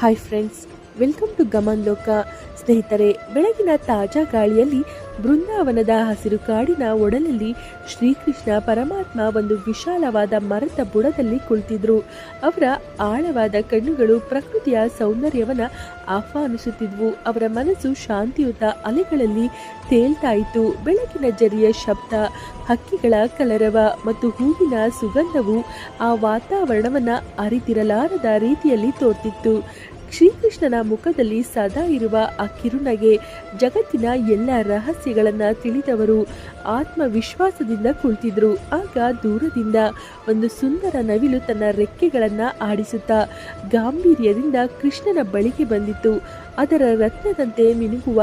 Hi friends welcome to Gaman Loka. ಸ್ನೇಹಿತರೆ, ಬೆಳಗಿನ ತಾಜಾ ಗಾಳಿಯಲ್ಲಿ ಬೃಂದಾವನದ ಹಸಿರು ಕಾಡಿನ ಒಡಲಲ್ಲಿ ಶ್ರೀಕೃಷ್ಣ ಪರಮಾತ್ಮ ಒಂದು ವಿಶಾಲವಾದ ಮರದ ಬುಡದಲ್ಲಿ ಕುಳಿತಿದ್ರು. ಅವರ ಆಳವಾದ ಕಣ್ಣುಗಳು ಪ್ರಕೃತಿಯ ಸೌಂದರ್ಯವನ್ನು ಆಹ್ವಾನಿಸುತ್ತಿದ್ವು. ಅವರ ಮನಸ್ಸು ಶಾಂತಿಯುತ ಅಲೆಗಳಲ್ಲಿ ತೇಲ್ತಾ ಇತ್ತು. ಬೆಳಕಿನ ಜರಿಯ ಶಬ್ದ, ಹಕ್ಕಿಗಳ ಕಲರವ ಮತ್ತು ಹೂವಿನ ಸುಗಂಧವು ಆ ವಾತಾವರಣವನ್ನು ಅರಿತಿರಲಾರದ ರೀತಿಯಲ್ಲಿ ತೋರ್ತಿತ್ತು. ಶ್ರೀಕೃಷ್ಣನ ಮುಖದಲ್ಲಿ ಸದಾ ಇರುವ ಆ ಕಿರುನಗೆ ಜಗತ್ತಿನ ಎಲ್ಲ ರಹಸ್ಯಗಳನ್ನು ತಿಳಿದವರು. ಆತ್ಮವಿಶ್ವಾಸದಿಂದ ಕುಳಿತಿದ್ರು. ಆಗ ದೂರದಿಂದ ಒಂದು ಸುಂದರ ನವಿಲು ತನ್ನ ರೆಕ್ಕೆಗಳನ್ನು ಆಡಿಸುತ್ತಾ ಗಾಂಭೀರ್ಯದಿಂದ ಕೃಷ್ಣನ ಬಳಿಗೆ ಬಂದಿತ್ತು. ಅದರ ರತ್ನದಂತೆ ಮಿನುಗುವ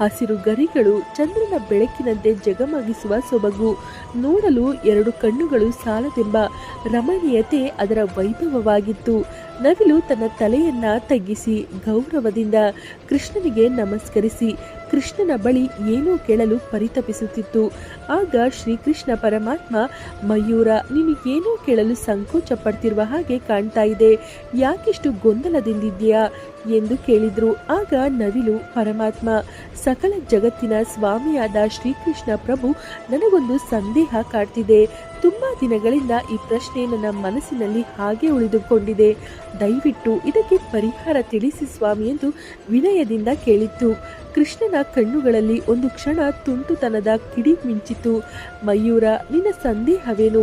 ಹಸಿರು ಗರಿಗಳು ಚಂದ್ರನ ಬೆಳಕಿನಂತೆ ಜಗಮಗಿಸುವ ಸೊಬಗು. ನೋಡಲು ಎರಡು ಕಣ್ಣುಗಳು ಸಾಲದೆಂಬ ರಮಣೀಯತೆ ಅದರ ವೈಭವವಾಗಿತ್ತು. ನವಿಲು ತನ್ನ ತಲೆಯನ್ನ ತಗ್ಗಿಸಿ ಗೌರವದಿಂದ ಕೃಷ್ಣನಿಗೆ ನಮಸ್ಕರಿಸಿ ಕೃಷ್ಣನ ಬಳಿ ಏನೂ ಕೇಳಲು ಪರಿತಪಿಸುತ್ತಿತ್ತು. ಆಗ ಶ್ರೀಕೃಷ್ಣ ಪರಮಾತ್ಮ, ಮಯೂರ, ನಿನಗೇನೂ ಕೇಳಲು ಸಂಕೋಚ ಪಡ್ತಿರುವ ಹಾಗೆ ಕಾಣ್ತಾ ಇದೆ. ಯಾಕಿಷ್ಟು ಗೊಂದಲದಿಂದಿದ್ಯಾ ಎಂದು ಕೇಳಿದ್ರು. ಆಗ ನವಿಲು, ಪರಮಾತ್ಮ, ಸಕಲ ಜಗತ್ತಿನ ಸ್ವಾಮಿಯಾದ ಶ್ರೀಕೃಷ್ಣ ಪ್ರಭು ನನಗೊಂದು ಸಂದೇಹ ಕಾಡ್ತಿದೆ. ತುಂಬಾ ದಿನಗಳಿಂದ ಈ ಪ್ರಶ್ನೆ ನನ್ನ ಮನಸ್ಸಿನಲ್ಲಿ ಹಾಗೆ ಉಳಿದುಕೊಂಡಿದೆ. ದಯವಿಟ್ಟು ಇದಕ್ಕೆ ಪರಿಹಾರ ತಿಳಿಸಿ ಸ್ವಾಮಿ ಎಂದು ವಿನಯದಿಂದ ಕೇಳಿತ್ತು. ಕೃಷ್ಣನ ಕಣ್ಣುಗಳಲ್ಲಿ ಒಂದು ಕ್ಷಣ ತುಂಟುತನದ ಕಿಡಿ ಮಿಂಚಿತು. ಮಯೂರ, ನಿನ್ನ ಸಂದೇಹವೇನು?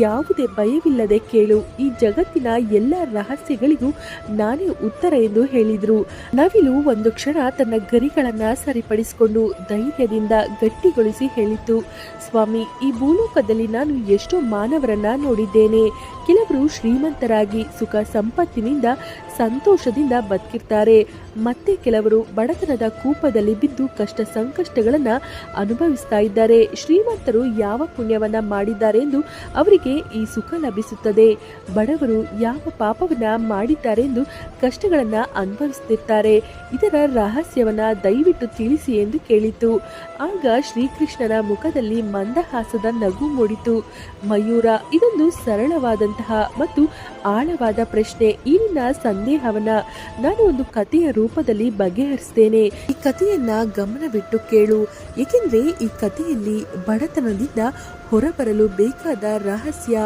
ಯಾವುದೇ ಭಯವಿಲ್ಲದೆ ಕೇಳು. ಈ ಜಗತ್ತಿನ ಎಲ್ಲ ರಹಸ್ಯಗಳಿಗೂ ನಾನೇ ಉತ್ತರ ಎಂದು ಹೇಳಿದ್ರು. ನವಿಲು ಒಂದು ಕ್ಷಣ ತನ್ನ ಗರಿಗಳನ್ನ ಸರಿಪಡಿಸಿಕೊಂಡು ಧೈರ್ಯದಿಂದ ಗಟ್ಟಿಗೊಳಿಸಿ ಹೇಳಿತು. ಸ್ವಾಮಿ, ಈ ಭೂಲೋಕದಲ್ಲಿ ನಾನು ಎಷ್ಟೋ ಮಾನವರನ್ನ ನೋಡಿದ್ದೇನೆ. ಕೆಲವರು ಶ್ರೀಮಂತರಾಗಿ ಸುಖ ಸಂಪತ್ತಿನಿಂದ ಸಂತೋಷದಿಂದ ಬದುಕಿರ್ತಾರೆ. ಮತ್ತೆ ಕೆಲವರು ಬಡತನದ ಕೂಪದಲ್ಲಿ ಬಿದ್ದು ಕಷ್ಟ ಸಂಕಷ್ಟಗಳನ್ನ ಅನುಭವಿಸ್ತಾ ಇದ್ದಾರೆ. ಶ್ರೀಮಂತರು ಯಾವ ಪುಣ್ಯವನ್ನ ಮಾಡಿದ್ದಾರೆ ಎಂದು ಅವರಿಗೆ ಈ ಸುಖ ಲಭಿಸುತ್ತದೆ. ಬಡವರು ಯಾವ ಪಾಪವನ್ನ ಮಾಡಿದ್ದಾರೆ ಎಂದು ಕಷ್ಟಗಳನ್ನ ಅನುಭವಿಸುತ್ತಿರ್ತಾರೆ ಇದರ ರಹಸ್ಯವನ್ನ ದಯವಿಟ್ಟು ತಿಳಿಸಿ ಎಂದು ಕೇಳಿತು. ಆಗ ಶ್ರೀಕೃಷ್ಣನ ಮುಖದಲ್ಲಿ ಮಂದಹಾಸದ ನಗು ಮೂಡಿತು. ಮಯೂರ, ಇದೊಂದು ಸರಳವಾದಂತಹ ಮತ್ತು ಆಳವಾದ ಪ್ರಶ್ನೆ, ಇಲ್ಲಿನ ಸಂದೇಹವನ್ನ ನಾನು ಒಂದು ಕಥೆಯ ರೂಪದಲ್ಲಿ ಬಗೆಹರಿಸ್ತೇನೆ. ಈ ಕಥೆಯನ್ನ ಗಮನವಿಟ್ಟು ಕೇಳು. ಏಕೆಂದ್ರೆ ಈ ಕಥೆಯಲ್ಲಿ ಬಡತನದಿಂದ ಹೊರಬರಲು ಬೇಕಾದ ರಹಸ್ಯ,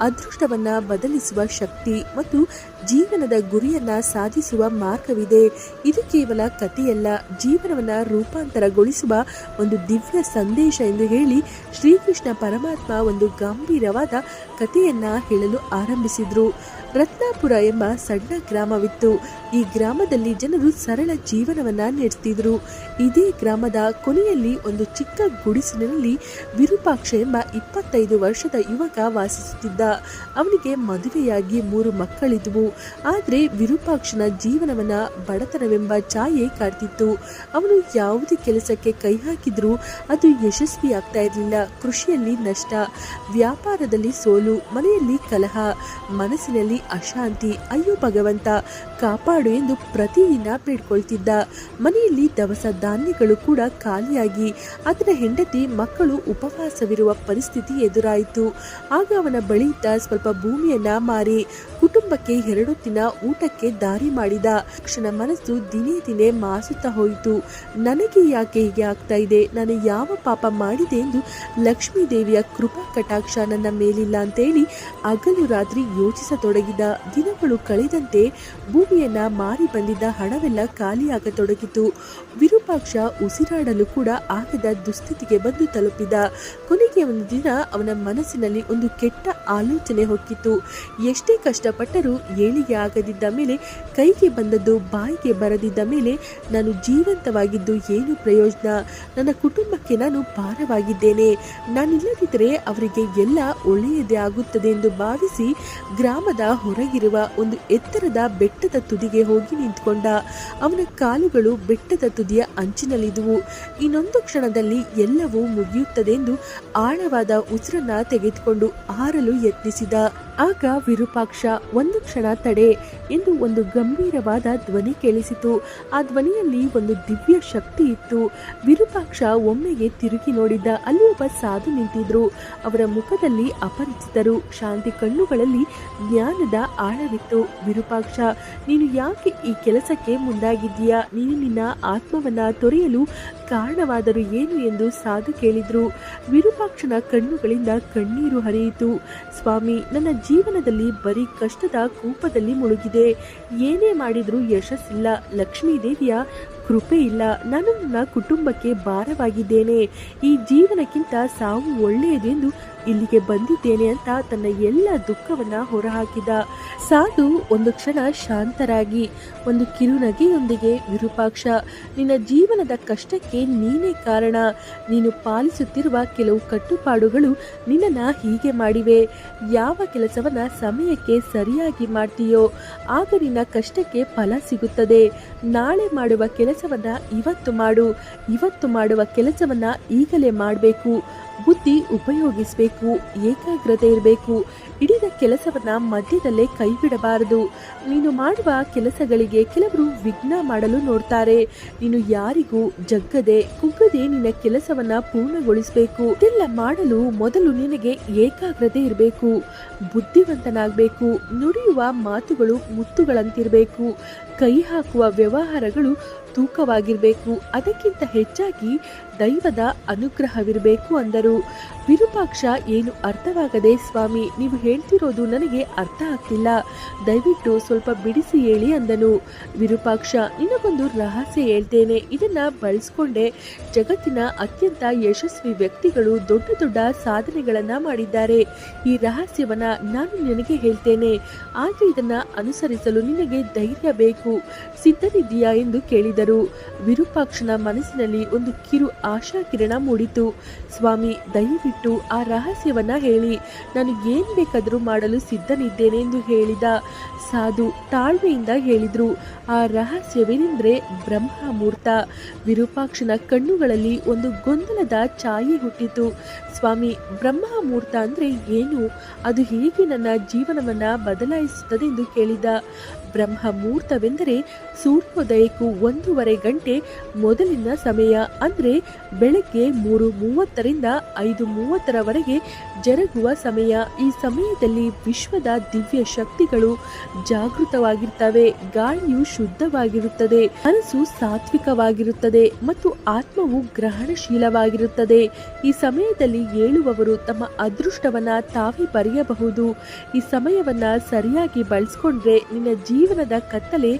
ಅದೃಷ್ಟವನ್ನ ಬದಲಿಸುವ ಶಕ್ತಿ ಮತ್ತು ಜೀವನದ ಗುರಿಯನ್ನ ಸಾಧಿಸುವ ಮಾರ್ಗವಿದೆ. ಇದು ಕೇವಲ ಕಥೆಯಲ್ಲ, ಜೀವನವನ್ನ ರೂಪಾಂತರಗೊಳಿಸುವ ಒಂದು ದಿವ್ಯ ಸಂದೇಶ ಎಂದು ಹೇಳಿ ಶ್ರೀಕೃಷ್ಣ ಪರಮಾತ್ಮ ಒಂದು ಗಂಭೀರವಾದ ಕಥೆಯನ್ನ ಹೇಳಲು ಆರಂಭಿಸಿದ್ರು. ರತ್ನಾಪುರ ಎಂಬ ಸಣ್ಣ ಗ್ರಾಮವಿತ್ತು. ಈ ಗ್ರಾಮದಲ್ಲಿ ಜನರು ಸರಳ ಜೀವನವನ್ನ ನಡೆಸ್ತಿದ್ರು. ಇದೇ ಗ್ರಾಮದ ಕೊನೆಯಲ್ಲಿ ಒಂದು ಚಿಕ್ಕ ಗುಡಿಸಿನಲ್ಲಿ ವಿರೂಪಾಕ್ಷ ಎಂಬ ಇಪ್ಪತ್ತೈದು ವರ್ಷದ ಯುವಕ ವಾಸಿಸುತ್ತಿದ್ದ. ಅವನಿಗೆ ಮದುವೆಯಾಗಿ ಮೂರು ಮಕ್ಕಳಿದ್ವು. ಆದರೆ ವಿರೂಪಾಕ್ಷನ ಜೀವನವನ್ನ ಬಡತನವೆಂಬ ಛಾಯೆ ಕಾಡ್ತಿತ್ತು. ಅವನು ಯಾವುದೇ ಕೆಲಸಕ್ಕೆ ಕೈ ಹಾಕಿದ್ರೂ ಅದು ಯಶಸ್ವಿ ಆಗ್ತಾ ಇರಲಿಲ್ಲ. ಕೃಷಿಯಲ್ಲಿ ನಷ್ಟ, ವ್ಯಾಪಾರದಲ್ಲಿ ಸೋಲು, ಮನೆಯಲ್ಲಿ ಕಲಹ, ಮನಸ್ಸಿನಲ್ಲಿ ಅಶಾಂತಿ ಅಯ್ಯೋ ಭಗವಂತ ಕಾಪಾಡು ಎಂದು ಪ್ರತಿದಿನ ಬೇಡ್ಕೊಳ್ತಿದ್ದ. ಮನೆಯಲ್ಲಿ ದವಸ ಧಾನ್ಯಗಳು ಕೂಡ ಖಾಲಿಯಾಗಿ ಅದರ ಹೆಂಡತಿ ಮಕ್ಕಳು ಉಪವಾಸವಿರುವ ಪರಿಸ್ಥಿತಿ ಎದುರಾಯಿತು. ಆಗ ಅವನ ಬಳಿ ಇದ್ದ ಸ್ವಲ್ಪ ಭೂಮಿಯನ್ನ ಮಾರಿ, ಕುಟುಂಬಕ್ಕೆ ಎರಡು ದಿನ ಊಟಕ್ಕೆ ದಾರಿ ಮಾಡಿದ. ಕ್ಷಣ ಮನಸ್ಸು ದಿನೇ ದಿನೇ ಮಾಸುತ್ತಾ ಹೋಯಿತು. ನನಗೆ ಯಾಕೆ ಹೀಗೆ ಆಗ್ತಾ ಇದೆ? ನಾನು ಯಾವ ಪಾಪ ಮಾಡಿದೆ ಎಂದು ಲಕ್ಷ್ಮೀ ದೇವಿಯ ಕೃಪಾ ಕಟಾಕ್ಷ ನನ್ನ ಮೇಲಿಲ್ಲ ಅಂತೇಳಿ ಹಗಲು ರಾತ್ರಿ ಯೋಚಿಸತೊಡಗಿದ. ದಿನಗಳು ಕಳೆದಂತೆ ಭೂಮಿಯನ್ನ ಮಾರಿ ಬಂದಿದ್ದ ಹಣವೆಲ್ಲ ಖಾಲಿಯಾಗತೊಡಗಿತು ವಿರೂಪಾಕ್ಷ ಉಸಿರಾಡಲು ಕೂಡ ಆಗದ ದುಸ್ಥಿತಿಗೆ ಬಂದು ತಲುಪಿದ. ಕೊನೆಗೆ ಒಂದು ದಿನ ಅವನ ಮನಸ್ಸಿನಲ್ಲಿ ಒಂದು ಕೆಟ್ಟ ಆಲೋಚನೆ ಹೊಕ್ಕಿತು ಎಷ್ಟೇ ಕಷ್ಟಪಟ್ಟರೂ ಏಳಿಗೆ ಆಗದಿದ್ದ ಮೇಲೆ, ಕೈಗೆ ಬಂದದ್ದು ಬಾಯಿಗೆ ಬರದಿದ್ದ ಮೇಲೆ ನಾನು ಜೀವಂತವಾಗಿದ್ದು ಏನು ಪ್ರಯೋಜನ? ನನ್ನ ಕುಟುಂಬಕ್ಕೆ ನಾನು ಭಾರವಾಗಿದ್ದೇನೆ. ನಾನಿಲ್ಲದಿದ್ದರೆ ಅವರಿಗೆ ಎಲ್ಲ ಒಳ್ಳೆಯದೇ ಆಗುತ್ತದೆ ಎಂದು ಭಾವಿಸಿ ಗ್ರಾಮದ ಹೊರಗಿರುವ ಒಂದು ಎತ್ತರದ ಬೆಟ್ಟದ ತುದಿಗೆ ಹೋಗಿ ನಿಂತ್ಕೊಂಡ. ಅವನ ಕಾಲುಗಳು ಬೆಟ್ಟದ ತುದಿಯ ಅಂಚಿನಲ್ಲಿದ್ದುವು. ಇನ್ನೊಂದು ಕ್ಷಣದಲ್ಲಿ ಎಲ್ಲವೂ ಮುಗಿಯುತ್ತದೆ ಎಂದು ಆಳವಾದ ಉಸಿರನ್ನ ತೆಗೆದುಕೊಂಡು ಹಾರಲು ಯತ್ನಿಸಿದ. ಆಗ ವಿರೂಪಾಕ್ಷ ಒಂದು ಕ್ಷಣ ತಡೆ ಎಂದು ಒಂದು ಗಂಭೀರವಾದ ಧ್ವನಿ ಕೇಳಿಸಿತು. ಆ ಧ್ವನಿಯಲ್ಲಿ ಒಂದು ದಿವ್ಯ ಶಕ್ತಿ ಇತ್ತು. ವಿರೂಪಾಕ್ಷ ಒಮ್ಮೆಗೆ ತಿರುಗಿ ನೋಡಿದ್ದ ಅಲ್ಲಿ ಒಬ್ಬ ಸಾಧು ನಿಂತಿದ್ರು. ಅವರ ಮುಖದಲ್ಲಿ ಅಪರಿಚಿತರು, ಶಾಂತಿ ಕಣ್ಣುಗಳಲ್ಲಿ ಜ್ಞಾನದ ಆಳವಿತ್ತು. ವಿರೂಪಾಕ್ಷ, ನೀನು ಯಾಕೆ ಈ ಕೆಲಸಕ್ಕೆ ಮುಂದಾಗಿದ್ದೀಯಾ? ನೀನು ನಿನ್ನ ಆತ್ಮವನ್ನ ತೊರೆಯಲು ಕಾರಣವಾದರೂ ಏನು ಎಂದು ಸಾಧು ಕೇಳಿದ್ರು. ವಿರೂಪಾಕ್ಷನ ಕಣ್ಣುಗಳಿಂದ ಕಣ್ಣೀರು ಹರಿಯಿತು. ಸ್ವಾಮಿ, ನನ್ನ ಜೀವನದಲ್ಲಿ ಬರೀ ಕಷ್ಟದ ಕೂಪದಲ್ಲಿ ಮುಳುಗಿದೆ. ಏನೇ ಮಾಡಿದರೂ ಯಶಸ್ಸಿಲ್ಲ. ಲಕ್ಷ್ಮೀ ದೇವಿಯ ಕೃಪೆ ಇಲ್ಲ. ನಾನು ನನ್ನ ಕುಟುಂಬಕ್ಕೆ ಭಾರವಾಗಿದ್ದೇನೆ. ಈ ಜೀವನಕ್ಕಿಂತ ಸಾವು ಒಳ್ಳೆಯದು ಎಂದು ಇಲ್ಲಿಗೆ ಬಂದಿದ್ದೇನೆ ಅಂತ ತನ್ನ ಎಲ್ಲ ದುಃಖವನ್ನ ಹೊರಹಾಕಿದ. ಸಾಧು ಒಂದು ಕ್ಷಣ ಶಾಂತರಾಗಿ, ಒಂದು ಕಿರುನಗೆಯೊಂದಿಗೆ, ವಿರೂಪಾಕ್ಷ, ನಿನ್ನ ಜೀವನದ ಕಷ್ಟಕ್ಕೆ ನೀನೇ ಕಾರಣ. ನೀನು ಪಾಲಿಸುತ್ತಿರುವ ಕೆಲವು ಕಟ್ಟುಪಾಡುಗಳು ನಿನ್ನನ್ನು ಹೀಗೆ ಮಾಡಿವೆ. ಯಾವ ಕೆಲಸವನ್ನ ಸಮಯಕ್ಕೆ ಸರಿಯಾಗಿ ಮಾಡ್ತೀಯೋ, ಆಗ ನಿನ್ನ ಕಷ್ಟಕ್ಕೆ ಫಲ ಸಿಗುತ್ತದೆ. ನಾಳೆ ಮಾಡುವ ಕೆಲಸವನ್ನ ಇವತ್ತು ಮಾಡು. ಇವತ್ತು ಮಾಡುವ ಕೆಲಸವನ್ನ ಈಗಲೇ ಮಾಡಬೇಕು. ಬುದ್ಧಿ ಉಪಯೋಗಿಸಬೇಕು, ಏಕಾಗ್ರತೆ ಇರಬೇಕು, ಹಿಡಿದ ಕೆಲಸವನ್ನ ಮಧ್ಯದಲ್ಲೇ ಕೈ ಬಿಡಬಾರದು ನೀನು ಮಾಡುವ ಕೆಲಸಗಳಿಗೆ ಕೆಲವರು ವಿಘ್ನ ಮಾಡಲು ನೋಡ್ತಾರೆ. ನೀನು ಯಾರಿಗೂ ಜಗ್ಗದೆ, ಕುಗ್ಗದೆ ನಿನ್ನ ಕೆಲಸವನ್ನ ಪೂರ್ಣಗೊಳಿಸಬೇಕು. ಇದೆಲ್ಲ ಮಾಡಲು ಮೊದಲು ನಿನಗೆ ಏಕಾಗ್ರತೆ ಇರಬೇಕು. ಬುದ್ಧಿವಂತನಾಗಬೇಕು, ನುಡಿಯುವ ಮಾತುಗಳು ಮುತ್ತುಗಳಂತಿರಬೇಕು. ಕೈ ಹಾಕುವ ವ್ಯವಹಾರಗಳು ತೂಕವಾಗಿರಬೇಕು. ಅದಕ್ಕಿಂತ ಹೆಚ್ಚಾಗಿ ದೈವದ ಅನುಗ್ರಹವಿರಬೇಕು ಅಂದರು. ವಿರೂಪಾಕ್ಷ ಏನು ಅರ್ಥವಾಗದೆ, ಸ್ವಾಮಿ, ನೀವು ಹೇಳ್ತಿರೋದು ನನಗೆ ಅರ್ಥ ಆಗ್ತಿಲ್ಲ. ದಯವಿಟ್ಟು ಸ್ವಲ್ಪ ಬಿಡಿಸಿ ಹೇಳಿ ಅಂದನು. ವಿರೂಪಾಕ್ಷ, ನಿನಗೊಂದು ರಹಸ್ಯ ಹೇಳ್ತೇನೆ. ಇದನ್ನ ಬಳಸ್ಕೊಂಡೆ ಜಗತ್ತಿನ ಅತ್ಯಂತ ಯಶಸ್ವಿ ವ್ಯಕ್ತಿಗಳು ದೊಡ್ಡ ದೊಡ್ಡ ಸಾಧನೆಗಳನ್ನ ಮಾಡಿದ್ದಾರೆ. ಈ ರಹಸ್ಯವನ್ನ ನಾನು ನಿನಗೆ ಹೇಳ್ತೇನೆ. ಆದರೆ ಇದನ್ನ ಅನುಸರಿಸಲು ನಿನಗೆ ಧೈರ್ಯ ಬೇಕು. ಸಿದ್ಧನಿದ್ದೀಯಾ ಎಂದು ಕೇಳಿದರು ವಿರೂಪಾಕ್ಷನ ಮನಸ್ಸಿನಲ್ಲಿ ಒಂದು ಕಿರು ಆಶಾ ಕಿರಣ ಮೂಡಿತು. ಸ್ವಾಮಿ, ದಯವಿಟ್ಟು ಆ ರಹಸ್ಯವನ್ನ ಹೇಳಿ. ನಾನು ಏನ್ ಬೇಕಾದರೂ ಮಾಡಲು ಸಿದ್ಧನಿದ್ದೇನೆ ಎಂದು ಹೇಳಿದ ಸಾಧು ತಾಳ್ಮೆಯಿಂದ ಹೇಳಿದ್ರು. ಆ ರಹಸ್ಯವೇನೆಂದ್ರೆ ಬ್ರಹ್ಮಮೂರ್ತ. ವಿರೂಪಾಕ್ಷನ ಕಣ್ಣುಗಳಲ್ಲಿ ಒಂದು ಗೊಂದಲದ ಛಾಯೆ ಹುಟ್ಟಿತು. ಸ್ವಾಮಿ, ಬ್ರಹ್ಮಮೂರ್ತ ಅಂದ್ರೆ ಏನು? ಅದು ಹೇಗೆ ನನ್ನ ಜೀವನವನ್ನ ಬದಲಾಯಿಸುತ್ತದೆ ಎಂದು ಕೇಳಿದ. ಬ್ರಹ್ಮಮೂರ್ತವೆಂದರೆ ಸೂರ್ಯೋದಯಕ್ಕೂ ಒಂದೂವರೆ ಗಂಟೆ ಮೊದಲಿನ ಸಮಯ ಅಂದರೆ ಬೆಳಗ್ಗೆ ಮೂರು ಮೂವತ್ತರಿಂದ ಐದು ಮೂವತ್ತರವರೆಗೆ ಜರುಗುವ ಸಮಯ. ಈ ಸಮಯದಲ್ಲಿ ವಿಶ್ವದ ದಿವ್ಯ ಶಕ್ತಿಗಳು ಜಾಗೃತವಾಗಿರ್ತವೆ. ಗಾಳಿಯು ಶುದ್ಧವಾಗಿರುತ್ತದೆ. ಮನಸ್ಸು ಸಾತ್ವಿಕವಾಗಿರುತ್ತದೆ ಮತ್ತು ಆತ್ಮವು ಗ್ರಹಣಶೀಲವಾಗಿರುತ್ತದೆ. ಈ ಸಮಯದಲ್ಲಿ ಏಳುವವರು ತಮ್ಮ ಅದೃಷ್ಟವನ್ನ ತಾವೇ ಬರೆಯಬಹುದು. ಈ ಸಮಯವನ್ನ ಸರಿಯಾಗಿ ಬಳಸ್ಕೊಂಡ್ರೆ ನಿನ್ನ ಜೀವನದ ಕತ್ತಲೆ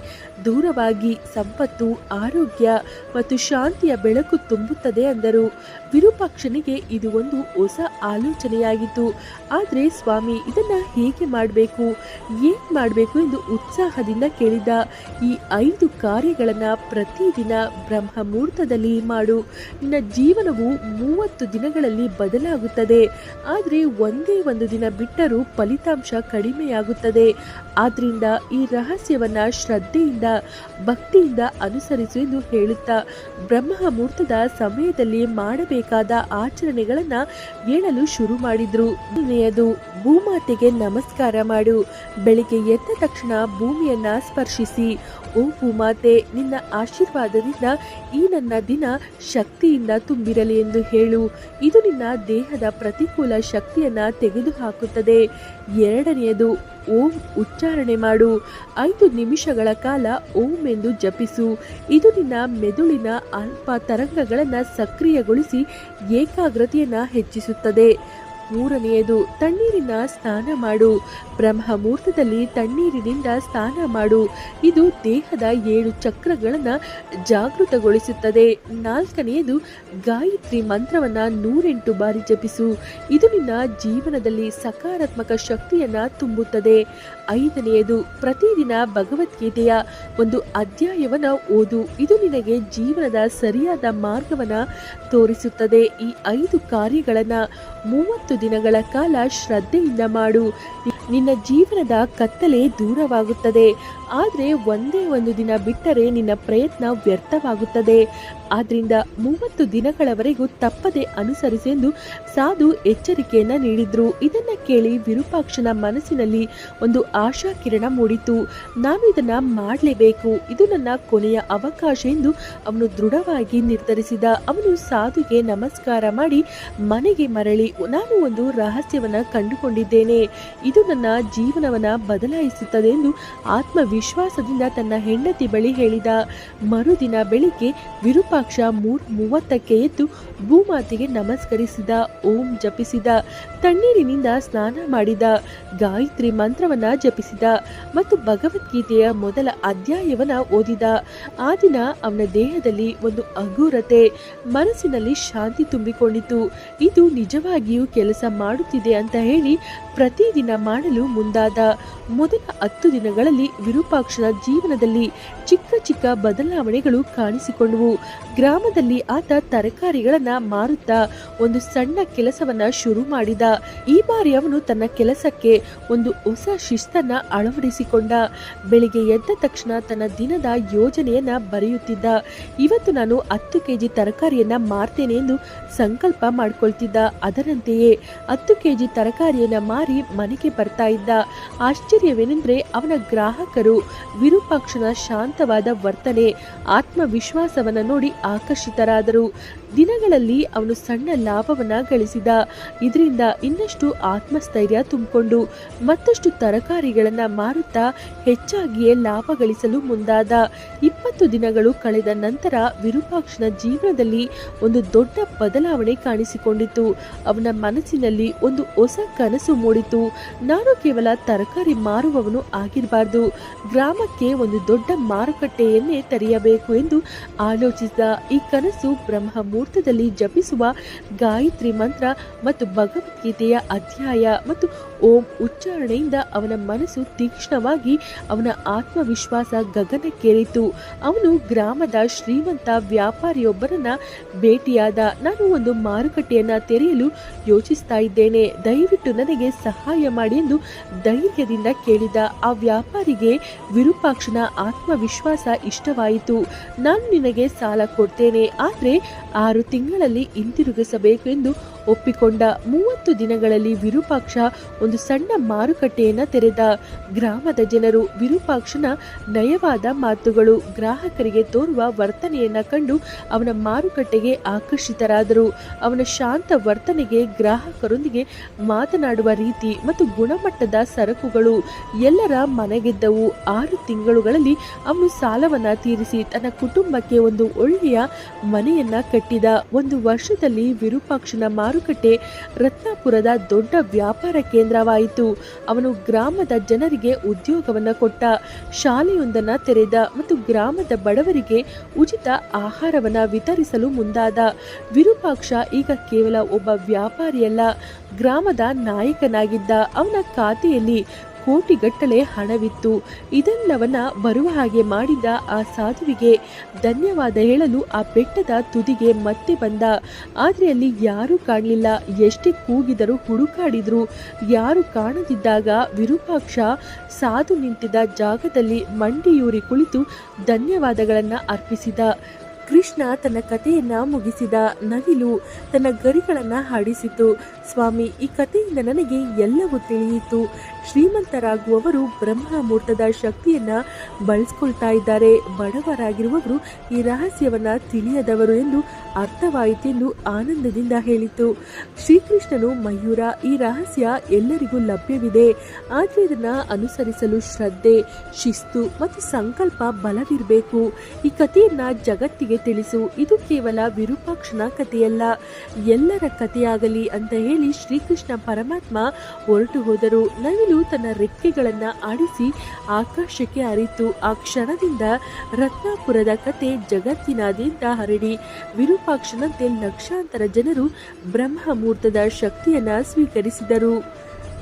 ದೂರವಾಗಿ, ಸಂಪತ್ತು ಆರೋಗ್ಯ ಮತ್ತು ಶಾಂತಿಯ ಬೆಳಕು ತುಂಬುತ್ತದೆ ಅಂದರು. ವಿರೂಪಾಕ್ಷನಿಗೆ ಇದು ಒಂದು ಹೊಸ ಆಲೋಚನೆಯಾಗಿತ್ತು. ಆದರೆ ಸ್ವಾಮಿ, ಇದನ್ನ ಹೇಗೆ ಮಾಡಬೇಕು? ಏನು ಮಾಡಬೇಕು ಎಂದು ಉತ್ಸಾಹದಿಂದ ಕೇಳಿದ ಈ ಐದು ಕಾರ್ಯಗಳನ್ನು ಪ್ರತಿದಿನ ಬ್ರಹ್ಮ ಮುಹೂರ್ತದಲ್ಲಿ ಮಾಡು. ನಿನ್ನ ಜೀವನವು ಮೂವತ್ತು ದಿನಗಳಲ್ಲಿ ಬದಲಾಗುತ್ತದೆ. ಆದರೆ ಒಂದೇ ಒಂದು ದಿನ ಬಿಟ್ಟರೂ ಫಲಿತಾಂಶ ಕಡಿಮೆಯಾಗುತ್ತದೆ. ಆದ್ದರಿಂದ ಈ ರಹಸ್ಯವನ್ನು ಶ್ರದ್ಧೆಯಿಂದ, ಭಕ್ತಿಯಿಂದ ಅನುಸರಿಸು ಎಂದು ಹೇಳುತ್ತಾ ಬ್ರಹ್ಮ ಮುಹೂರ್ತದ ಸಮಯದಲ್ಲಿ ಮಾಡಬೇಕಾದ ಆಚರಣೆಗಳನ್ನ ಹೇಳಲು ಶುರು ಮಾಡಿದ್ರು. ಭೂಮಾತೆಗೆ ನಮಸ್ಕಾರ ಮಾಡು. ಬೆಳಿಗ್ಗೆ ಎದ್ದ ತಕ್ಷಣ ಭೂಮಿಯನ್ನ ಸ್ಪರ್ಶಿಸಿ. ಓ ಭೂಮಾತೆ, ನಿನ್ನ ಆಶೀರ್ವಾದದಿಂದ ಈ ನನ್ನ ದಿನ ಶಕ್ತಿಯಿಂದ ತುಂಬಿರಲಿ ಎಂದು ಹೇಳು. ಇದು ನಿನ್ನ ದೇಹದ ಪ್ರತಿಕೂಲ ಶಕ್ತಿಯನ್ನ ತೆಗೆದುಹಾಕುತ್ತದೆ. ಎರಡನೆಯದು, ಓಂ ಉಚ್ಚಾರಣೆ ಮಾಡು. ಐದು ನಿಮಿಷಗಳ ಕಾಲ ಓಂ ಎಂದು ಜಪಿಸು. ಇದು ನಿನ್ನ ಮೆದುಳಿನ ಅಲ್ಪ ತರಂಗಗಳನ್ನು ಸಕ್ರಿಯಗೊಳಿಸಿ ಏಕಾಗ್ರತೆಯನ್ನು ಹೆಚ್ಚಿಸುತ್ತದೆ. ಮೂರನೆಯದು ತಣ್ಣೀರಿನ ಸ್ನಾನ ಮಾಡು. ಬ್ರಹ್ಮ ಮುಹೂರ್ತದಲ್ಲಿ ತಣ್ಣೀರಿನಿಂದ ಸ್ನಾನ ಮಾಡು. ಇದು ದೇಹದ ಏಳು ಚಕ್ರಗಳನ್ನು ಜಾಗೃತಗೊಳಿಸುತ್ತದೆ. ನಾಲ್ಕನೆಯದು ಗಾಯತ್ರಿ ಮಂತ್ರವನ್ನ ನೂರೆಂಟು ಬಾರಿ ಜಪಿಸು. ಇದು ನಿನ್ನ ಜೀವನದಲ್ಲಿ ಸಕಾರಾತ್ಮಕ ಶಕ್ತಿಯನ್ನ ತುಂಬುತ್ತದೆ. ಐದನೆಯದು ಪ್ರತಿದಿನ ಭಗವದ್ಗೀತೆಯ ಒಂದು ಅಧ್ಯಾಯವನ್ನು ಓದು. ಇದು ನಿನಗೆ ಜೀವನದ ಸರಿಯಾದ ಮಾರ್ಗವನ್ನ ತೋರಿಸುತ್ತದೆ. ಈ ಐದು ಕಾರ್ಯಗಳನ್ನ ಮೂವತ್ತು ದಿನಗಳ ಕಾಲ ಶ್ರದ್ಧೆಯಿಂದ ಮಾಡು. ನಿನ್ನ ಜೀವನದ ಕತ್ತಲೆ ದೂರವಾಗುತ್ತದೆ. ಆದರೆ ಒಂದೇ ಒಂದು ದಿನ ಬಿಟ್ಟರೆ ನಿನ್ನ ಪ್ರಯತ್ನ ವ್ಯರ್ಥವಾಗುತ್ತದೆ. ಆದ್ದರಿಂದ ಮೂವತ್ತು ದಿನಗಳವರೆಗೂ ತಪ್ಪದೆ ಅನುಸರಿಸೆಂದು ಸಾಧು ಎಚ್ಚರಿಕೆಯನ್ನ ನೀಡಿದ್ರು. ಇದನ್ನ ಕೇಳಿ ವಿರೂಪಾಕ್ಷನ ಮನಸ್ಸಿನಲ್ಲಿ ಒಂದು ಆಶಾ ಕಿರಣ ಮೂಡಿತು. ನಾನು ಇದನ್ನ ಮಾಡಲೇಬೇಕು. ಇದು ನನ್ನ ಕೊನೆಯ ಅವಕಾಶ ಎಂದು ಅವನು ದೃಢವಾಗಿ ನಿರ್ಧರಿಸಿದ. ಅವನು ಸಾಧುಗೆ ನಮಸ್ಕಾರ ಮಾಡಿ ಮನೆಗೆ ಮರಳಿ, ನಾನು ಒಂದು ರಹಸ್ಯವನ್ನ ಕಂಡುಕೊಂಡಿದ್ದೇನೆ. ಇದು ನನ್ನ ಜೀವನವನ್ನ ಬದಲಾಯಿಸುತ್ತದೆ ಎಂದು ಆತ್ಮವಿಶ್ವಾಸದಿಂದ ತನ್ನ ಹೆಂಡತಿ ಬಳಿ ಹೇಳಿದ. ಮರುದಿನ ಬೆಳಿಗ್ಗೆ ವಿರೂಪಾಕ್ಷ ಮೂರ್ ಮೂವತ್ತಕ್ಕೆ ಎದ್ದು ಭೂಮಾತೆಗೆ ನಮಸ್ಕರಿಸಿದ. ಓಂ ಜಪಿಸಿದ. ತಣ್ಣೀರಿನಿಂದ ಸ್ನಾನ ಮಾಡಿದ. ಗಾಯತ್ರಿ ಮಂತ್ರವನ್ನ ಜಪಿಸಿದ. ಮತ್ತು ಭಗವದ್ಗೀತೆಯ ಮೊದಲ ಅಧ್ಯಾಯವನ್ನ ಓದಿದ. ಆ ದಿನ ಅವನ ದೇಹದಲ್ಲಿ ಒಂದು ಅಗೂರತೆ ಮನಸ್ಸಿನಲ್ಲಿ ಶಾಂತಿ ತುಂಬಿಕೊಂಡಿತು. ಇದು ನಿಜವಾಗಿಯೂ ಕೆಲಸ ಮಾಡುತ್ತಿದೆ ಅಂತ ಹೇಳಿ ಪ್ರತಿದಿನ ಮಾಡಲು ಮುಂದಾದ ಮೊದಲ ಹತ್ತು ದಿನಗಳಲ್ಲಿ ವಿರೂಪಾಕ್ಷನ ಜೀವನದಲ್ಲಿ ಚಿಕ್ಕ ಚಿಕ್ಕ ಬದಲಾವಣೆಗಳು ಕಾಣಿಸಿಕೊಂಡವು. ಗ್ರಾಮದಲ್ಲಿ ಆತ ತರಕಾರಿಗಳನ್ನ ಮಾರುತ್ತಾ ಒಂದು ಸಣ್ಣ ಕೆಲಸವನ್ನ ಶುರು ಮಾಡಿದ. ಈ ಬಾರಿ ಅವನು ತನ್ನ ಕೆಲಸಕ್ಕೆ ಒಂದು ಹೊಸ ಶಿಸ್ತನ್ನ ಅಳವಡಿಸಿಕೊಂಡ. ಬೆಳಿಗ್ಗೆ ಎದ್ದ ತಕ್ಷಣ ತನ್ನ ದಿನದ ಯೋಜನೆಯನ್ನ ಬರೆಯುತ್ತಿದ್ದ. ಇವತ್ತು ನಾನು ಹತ್ತು ಕೆಜಿ ತರಕಾರಿಯನ್ನ ಮಾರ್ತೇನೆ ಎಂದು ಸಂಕಲ್ಪ ಮಾಡಿಕೊಳ್ತಿದ್ದ. ಅದರಂತೆಯೇ ಹತ್ತು ಕೆಜಿ ತರಕಾರಿಯನ್ನ ಮಾರಿ ಮನೆಗೆ ಬರ್ತಾ ಇದ್ದ. ಆಶ್ಚರ್ಯವೇನೆಂದರೆ ಅವನ ಗ್ರಾಹಕರು ವಿರೂಪಾಕ್ಷನ ಶಾಂತವಾದ ವರ್ತನೆ, ಆತ್ಮವಿಶ್ವಾಸವನ್ನು ನೋಡಿ ಆಕರ್ಷಿತರಾದರು. ದಿನಗಳಲ್ಲಿ ಅವನು ಸಣ್ಣ ಲಾಭವನ್ನು ಗಳಿಸಿದ. ಇದರಿಂದ ಇನ್ನಷ್ಟು ಆತ್ಮಸ್ಥೈರ್ಯ ತುಂಬಿಕೊಂಡು ಮತ್ತಷ್ಟು ತರಕಾರಿಗಳನ್ನು ಮಾರುತ್ತಾ ಹೆಚ್ಚಾಗಿಯೇ ಲಾಭ ಗಳಿಸಲು ಮುಂದಾದ. ಇಪ್ಪತ್ತು ದಿನಗಳು ಕಳೆದ ನಂತರ ವಿರೂಪಾಕ್ಷನ ಜೀವನದಲ್ಲಿ ಒಂದು ದೊಡ್ಡ ಬದಲಾವಣೆ ಕಾಣಿಸಿಕೊಂಡಿತು. ಅವನ ಮನಸ್ಸಿನಲ್ಲಿ ಒಂದು ಹೊಸ ಕನಸು ಮೂಡಿತು. ನಾನು ಕೇವಲ ತರಕಾರಿ ಮಾರುವವನು ಆಗಿರಬಾರ್ದು. ಗ್ರಾಮಕ್ಕೆ ಒಂದು ದೊಡ್ಡ ಮಾರುಕಟ್ಟೆಯನ್ನೇ ತೆರೆಯಬೇಕು ಎಂದು ಆಲೋಚಿಸಿದ ಈ ಕನಸು ಬ್ರಹ್ಮ ಮುಹೂರ್ತದಲ್ಲಿ ಜಪಿಸುವ ಗಾಯತ್ರಿ ಮಂತ್ರ ಮತ್ತು ಭಗವದ್ಗೀತೆಯ ಅಧ್ಯಾಯ ಮತ್ತು ಓಂ ಉಚ್ಚಾರಣೆಯಿಂದ ಅವನ ಮನಸ್ಸು ತೀಕ್ಷ್ಣವಾಗಿ ಅವನ ಆತ್ಮವಿಶ್ವಾಸ ಗಗನಕ್ಕೇರಿತು. ಅವನು ಗ್ರಾಮದ ಶ್ರೀಮಂತ ವ್ಯಾಪಾರಿಯೊಬ್ಬರನ್ನ ಭೇಟಿಯಾದ ನಾನು ಒಂದು ಮಾರುಕಟ್ಟೆಯನ್ನ ತೆರೆಯಲು ಯೋಚಿಸ್ತಾ ಇದ್ದೇನೆ. ದಯವಿಟ್ಟು ನನಗೆ ಸಹಾಯ ಮಾಡಿ ಎಂದು ಧೈರ್ಯದಿಂದ ಕೇಳಿದ ಆ ವ್ಯಾಪಾರಿಗೆ ವಿರೂಪಾಕ್ಷನ ಆತ್ಮವಿಶ್ವಾಸ ಇಷ್ಟವಾಯಿತು. ನಾನು ನಿನಗೆ ಸಾಲ ಕೊಡ್ತೇನೆ, ಆದರೆ ಆರು ತಿಂಗಳಲ್ಲಿ ಹಿಂತಿರುಗಿಸಬೇಕು ಎಂದು ಒಪ್ಪಿಕೊಂಡ ಮೂವತ್ತು ದಿನಗಳಲ್ಲಿ ವಿರೂಪಾಕ್ಷ ಒಂದು ಸಣ್ಣ ಮಾರುಕಟ್ಟೆಯನ್ನ ತೆರೆದ. ಗ್ರಾಮದ ಜನರು ವಿರೂಪಾಕ್ಷನ ನಯವಾದ ಮಾತುಗಳು ಗ್ರಾಹಕರಿಗೆ ತೋರುವ ವರ್ತನೆಯನ್ನ ಕಂಡು ಅವನ ಮಾರುಕಟ್ಟೆಗೆ ಆಕರ್ಷಿತರಾದರು. ಅವನ ಶಾಂತ ವರ್ತನೆಗೆ ಗ್ರಾಹಕರೊಂದಿಗೆ ಮಾತನಾಡುವ ರೀತಿ ಮತ್ತು ಗುಣಮಟ್ಟದ ಸರಕುಗಳು ಎಲ್ಲರ ಮನೆಗೆದ್ದವು. ಆರು ತಿಂಗಳುಗಳಲ್ಲಿ ಅವನು ಸಾಲವನ್ನ ತೀರಿಸಿ ತನ್ನ ಕುಟುಂಬಕ್ಕೆ ಒಂದು ಒಳ್ಳೆಯ ಮನೆಯನ್ನ ಕಟ್ಟಿದ. ಒಂದು ವರ್ಷದಲ್ಲಿ ವಿರೂಪಾಕ್ಷನ ಮಾರುಕಟ್ಟೆ ರತ್ನಾಪುರದ ದೊಡ್ಡ ವ್ಯಾಪಾರ ಕೇಂದ್ರವಾಯಿತು. ಅವನು ಗ್ರಾಮದ ಜನರಿಗೆ ಉದ್ಯೋಗವನ್ನು ಕೊಟ್ಟ. ಶಾಲೆಯೊಂದನ್ನು ತೆರೆದ ಮತ್ತು ಗ್ರಾಮದ ಬಡವರಿಗೆ ಉಚಿತ ಆಹಾರವನ್ನ ವಿತರಿಸಲು ಮುಂದಾದ. ವಿರೂಪಾಕ್ಷ ಈಗ ಕೇವಲ ಒಬ್ಬ ವ್ಯಾಪಾರಿಯಲ್ಲ, ಗ್ರಾಮದ ನಾಯಕನಾಗಿದ್ದ. ಅವನ ಖಾತೆಯಲ್ಲಿ ಕೋಟಿಗಟ್ಟಲೆ ಹಣವಿತ್ತು. ಇದೆಲ್ಲವನ್ನ ಬರುವ ಹಾಗೆ ಮಾಡಿದ ಆ ಸಾಧುವಿಗೆ ಧನ್ಯವಾದ ಹೇಳಲು ಆ ಬೆಟ್ಟದ ತುದಿಗೆ ಮತ್ತೆ ಬಂದ. ಆದರೆ ಅಲ್ಲಿ ಯಾರೂ ಕಾಣಲಿಲ್ಲ. ಎಷ್ಟೇ ಕೂಗಿದರೂ ಹುಡುಕಾಡಿದ್ರು. ಯಾರು ಕಾಣದಿದ್ದಾಗ ವಿರೂಪಾಕ್ಷ ಸಾಧು ನಿಂತಿದ್ದ ಜಾಗದಲ್ಲಿ ಮಂಡಿಯೂರಿ ಕುಳಿತು ಧನ್ಯವಾದಗಳನ್ನು ಅರ್ಪಿಸಿದ. ಕೃಷ್ಣ ತನ್ನ ಕಥೆಯನ್ನು ಮುಗಿಸಿದ. ನವಿಲು ತನ್ನ ಗರಿಗಳನ್ನು ಹಾಡಿಸಿತು ಸ್ವಾಮಿ, ಈ ಕಥೆಯಿಂದ ನನಗೆ ಎಲ್ಲವೂ ತಿಳಿಯಿತು. ಶ್ರೀಮಂತರಾಗುವವರು ಬ್ರಹ್ಮಮೂರ್ತದ ಶಕ್ತಿಯನ್ನ ಬಳಸ್ಕೊಳ್ತಾ ಇದ್ದಾರೆ. ಬಡವರಾಗಿರುವವರು ಈ ರಹಸ್ಯವನ್ನ ತಿಳಿಯದವರು ಎಂದು ಅರ್ಥವಾಯಿತೆಂದು ಆನಂದದಿಂದ ಹೇಳಿತು. ಶ್ರೀಕೃಷ್ಣನು, ಮಯೂರ, ಈ ರಹಸ್ಯ ಎಲ್ಲರಿಗೂ ಲಭ್ಯವಿದೆ. ಆದರೆ ಇದನ್ನ ಅನುಸರಿಸಲು ಶ್ರದ್ಧೆ, ಶಿಸ್ತು ಮತ್ತು ಸಂಕಲ್ಪ ಬಲವಿರಬೇಕು. ಈ ಕಥೆಯನ್ನ ಜಗತ್ತಿಗೆ ತಿಳಿಸು. ಇದು ಕೇವಲ ವಿರೂಪಾಕ್ಷನ ಕಥೆಯಲ್ಲ. ಎಲ್ಲರ ಕಥೆಯಾಗಲಿ ಅಂತ ಹೇಳಿ ಶ್ರೀಕೃಷ್ಣ ಪರಮಾತ್ಮ ಹೊರಟು ಹೋದರು ನವಿಲು ತನ್ನ ರೆಕ್ಕೆಗಳನ್ನು ಆಡಿಸಿ ಆಕಾಶಕ್ಕೆ ಅರಿತು ಆ ಕ್ಷಣದಿಂದ ರತ್ನಾಪುರದ ಕತೆ ಜಗತ್ತಿನಾದ್ಯಂತ ಹರಡಿ. ವಿರೂಪಾಕ್ಷನಂತೆ ಲಕ್ಷಾಂತರ ಜನರು ಬ್ರಹ್ಮಮೂರ್ತದ ಶಕ್ತಿಯನ್ನ ಸ್ವೀಕರಿಸಿದರು.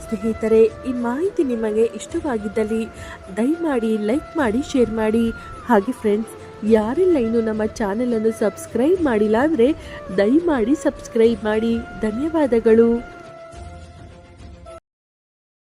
ಸ್ನೇಹಿತರೆ, ಈ ಮಾಹಿತಿ ನಿಮಗೆ ಇಷ್ಟವಾಗಿದ್ದಲ್ಲಿ ದಯಮಾಡಿ ಲೈಕ್ ಮಾಡಿ, ಶೇರ್ ಮಾಡಿ. ಹಾಗೆ ಫ್ರೆಂಡ್ಸ್ ಯಾರೆಲ್ಲ ಇನ್ನು ನಮ್ಮ ಚಾನೆಲನ್ನು ಸಬ್ಸ್ಕ್ರೈಬ್ ಮಾಡಿಲ್ಲ ಅಂದರೆ ದಯಮಾಡಿ ಸಬ್ಸ್ಕ್ರೈಬ್ ಮಾಡಿ. ಧನ್ಯವಾದಗಳು.